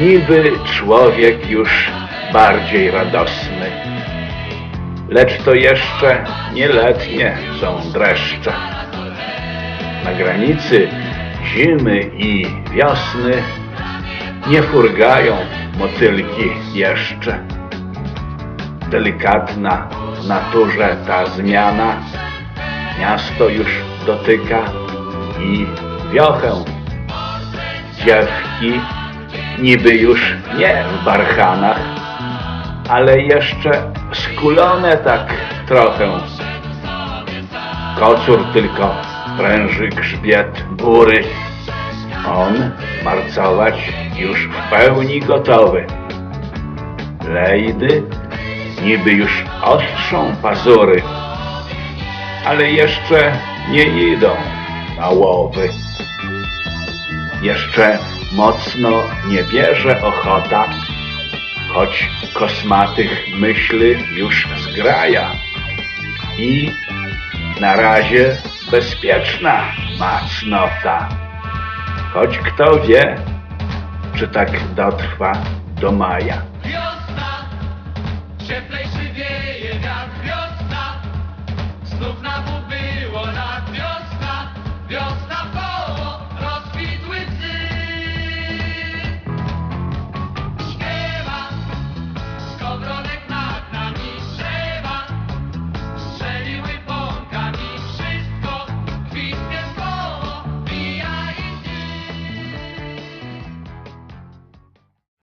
niby człowiek już bardziej radosny. Lecz to jeszcze nieletnie są dreszcze. Na granicy zimy i wiosny nie furgają motylki jeszcze. Delikatna w naturze ta zmiana miasto już dotyka i wiochę. Dziewki niby już nie w barchanach, ale jeszcze skulone tak trochę. Kocur tylko pręży grzbiet bury. On marcować już w pełni gotowy. Lejdy niby już ostrzą pazury, ale jeszcze nie idą na łowy. Jeszcze mocno nie bierze ochota, choć kosmatych myśli już zgraja. I na razie bezpieczna ma cnota, choć kto wie, czy tak dotrwa do maja.